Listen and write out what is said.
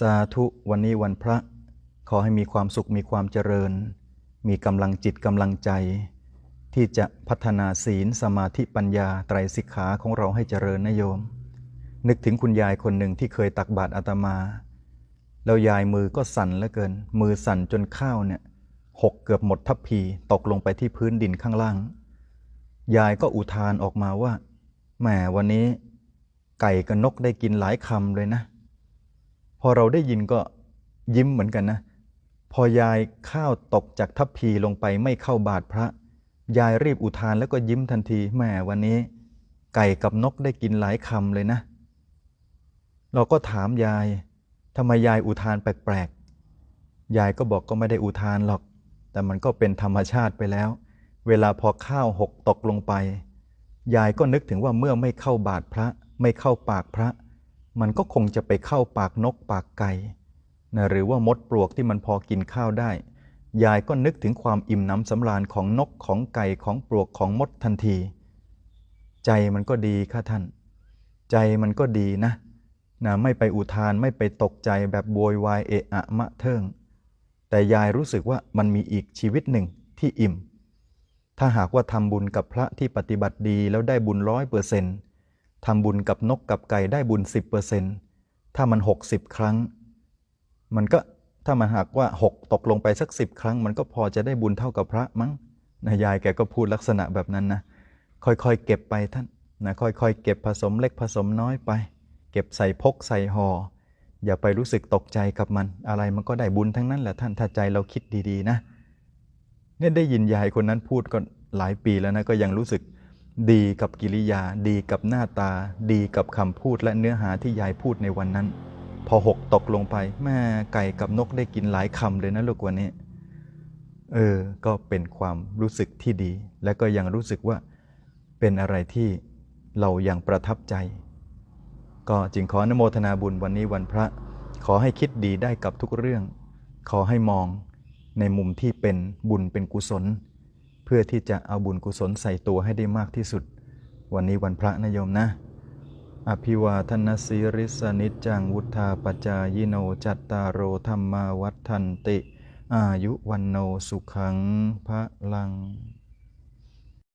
สาธุวันนี้วันพระ ขอให้มีความสุขมีความเจริญ มีกำลังจิตกำลังใจ ที่จะพัฒนาศีลสมาธิปัญญาไตรสิกขาของเราให้เจริญนะโยม นึกถึงคุณยายคนหนึ่งที่เคยตักบาตรอาตมา แล้วยายมือก็สั่นเหลือเกิน มือสั่นจนข้าวเนี่ยหกเกือบหมดทัพพีตกลงไปที่พื้นดินข้างล่าง ยายก็อุทานออกมาว่าแหมวันนี้ ไก่กับนกได้กินหลายคำเลยนะ พอเราได้ยินก็ยิ้มเหมือนกันนะ พอยายข้าวตกจากทัพพีลงไปไม่เข้าบาทพระ ยายรีบอุทานแล้วก็ยิ้มทันทีแหมวันนี้ ไก่กับนกได้กินหลายคำเลยนะ เราก็ถามยายทำไมยายอุทานแปลกๆ ยายก็บอกก็ไม่ได้อุทานหรอก แต่มันก็เป็นธรรมชาติไปแล้ว เวลาพอข้าวหกตกลงไป ยายก็นึกถึงว่าเมื่อไม่เข้าบาทพระ ไม่เข้าปากพระ มันก็คงจะไปเข้าปากนกปากไก่นะหรือว่ามดปลวกที่มันพอกินข้าวได้ ยายก็นึกถึงความอิ่มน้ำสำราญของนกของไก่ของปลวกของมดทันที ใจมันก็ดีค่ะท่าน ใจมันก็ดีนะนะไม่ไปอุทานไม่ไปตกใจแบบโวยวายเอะอะมะเทิง แต่ยายรู้สึกว่ามันมีอีกชีวิตหนึ่งที่อิ่ม ถ้าหากว่าทำบุญกับพระที่ปฏิบัติดีแล้วได้บุญร้อยเปอร์เซ็นต์ ทำบุญกับนกกับไก่ได้บุญสิบเปอร์เซ็นต์ถ้ามันหกสิบครั้ง มันก็ถ้ามันหากว่าหกตกลงไปสักสิบครั้ง มันก็พอจะได้บุญเท่ากับพระมั้งนะยายแกก็พูดลักษณะแบบนั้นนะ ค่อยๆ เก็บไปท่านนะค่อยๆ เก็บผสมเล็กผสมน้อยไป เก็บใส่พกใส่หอ่ออย่าไปรู้สึกตกใจกับมัน อะไรมันก็ได้บุญทั้งนั้นแหละท่านถ้าใจเราคิดดีๆนะเนี่ยได้ยินยายคนนั้นพูดก็หลายปีแล้วนะก็ยังรู้สึก ดีกับกิริยา ดีกับหน้าตา ดีกับคำพูดและเนื้อหาที่ยายพูดในวันนั้น พอหกตกลงไปแม่ไก่กับนกได้กินหลายคำเลยนะลูกวันนี้ เออ ก็เป็นความรู้สึกที่ดี และก็ยังรู้สึกว่าเป็นอะไรที่เรายังประทับใจ ก็จึงขออนโมทนาบุญวันนี้วันพระ ขอให้คิดดีได้กับทุกเรื่อง ขอให้มองในมุมที่เป็นบุญเป็นกุศล เพื่อที่จะเอาบุญกุศลใส่ตัวให้ได้มากที่สุด วันนี้วันพระนะโยมนะ อภิวาทนาสีริสนิจจังวุธาปจายโนจัตตารโอธรรมาวัฏทันติ อายุวันโนสุขังพระลัง